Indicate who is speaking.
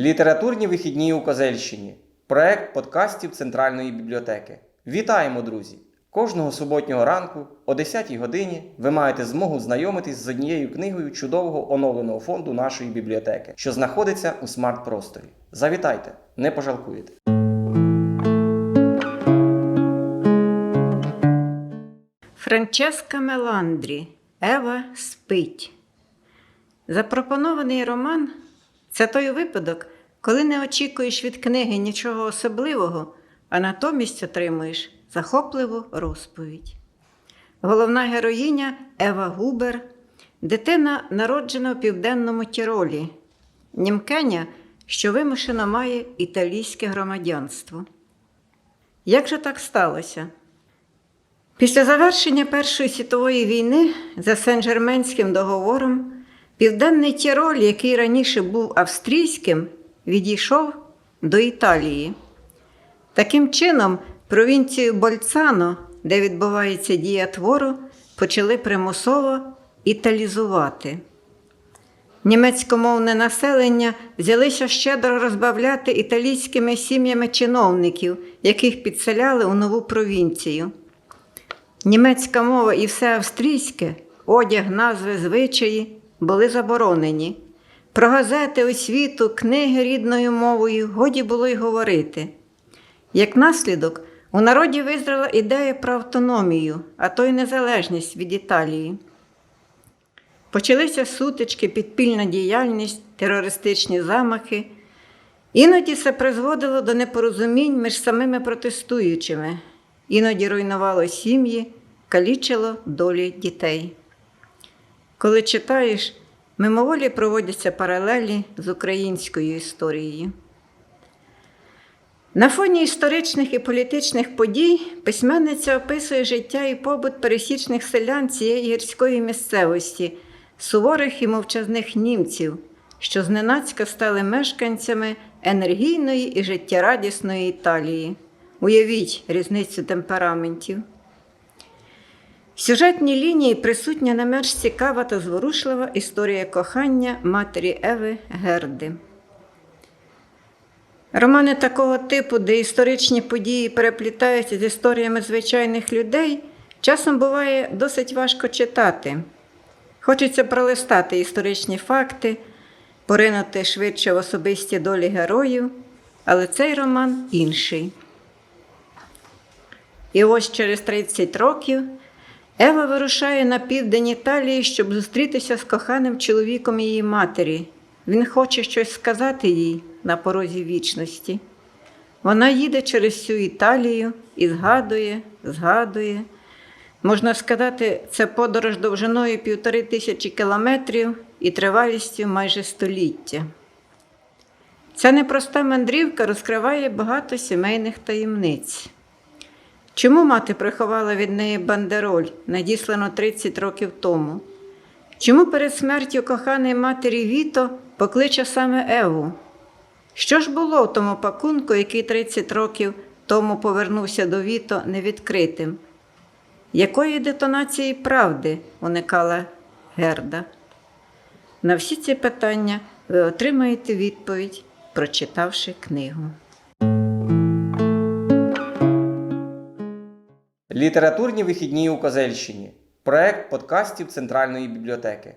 Speaker 1: Літературні вихідні у Козельщині. Проект подкастів Центральної бібліотеки. Вітаємо, друзі! Кожного суботнього ранку о 10-й годині ви маєте змогу знайомитись з однією книгою чудового оновленого фонду нашої бібліотеки, що знаходиться у смарт-просторі. Завітайте, не пожалкуєте.
Speaker 2: Франческа Меландрі Ева спить. Запропонований роман це той випадок, коли не очікуєш від книги нічого особливого, а натомість отримуєш захопливу розповідь. Головна героїня Ева Губер, дитина, народжена в південному Тіролі, німкеня, що вимушено має італійське громадянство. Як же так сталося? Після завершення Першої світової війни за Сен-Жерменським договором Південний Тіроль, який раніше був австрійським, відійшов до Італії. Таким чином, провінцію Больцано, де відбувається дія твору, почали примусово італізувати. Німецькомовне населення взялися щедро розбавляти італійськими сім'ями чиновників, яких підселяли у нову провінцію. Німецька мова і все австрійське, одяг, назви, звичаї були заборонені. Про газети, освіту, книги рідною мовою годі було й говорити. Як наслідок, у народі визрала ідея про автономію, а то й незалежність від Італії. Почалися сутички, підпільна діяльність, терористичні замахи. Іноді це призводило до непорозумінь між самими протестуючими, іноді руйнувало сім'ї, калічило долі дітей. Коли читаєш, мимоволі проводяться паралелі з українською історією. На фоні історичних і політичних подій письменниця описує життя і побут пересічних селян цієї гірської місцевості, суворих і мовчазних німців, що зненацька стали мешканцями енергійної і життєрадісної Італії. Уявіть різницю темпераментів. В сюжетній лінії присутня не менш цікава та зворушлива історія кохання матері Еви Герди. Романи такого типу, де історичні події переплітаються з історіями звичайних людей, часом буває досить важко читати. Хочеться пролистати історичні факти, поринути швидше в особисті долі героїв, але цей роман інший. І ось через 30 років Ева вирушає на південь Італії, щоб зустрітися з коханим чоловіком її матері. Він хоче щось сказати їй на порозі вічності. Вона їде через всю Італію і згадує, згадує. Можна сказати, це подорож довжиною півтори тисячі кілометрів і тривалістю майже століття. Ця непроста мандрівка розкриває багато сімейних таємниць. Чому мати приховала від неї бандероль, надіслану 30 років тому? Чому перед смертю коханої матері Віто покличе саме Еву? Що ж було в тому пакунку, який 30 років тому повернувся до Віто невідкритим? Якої детонації правди уникала Герда? На всі ці питання ви отримаєте відповідь, прочитавши книгу.
Speaker 1: Літературні вихідні у Козельщині. Проект подкастів Центральної бібліотеки.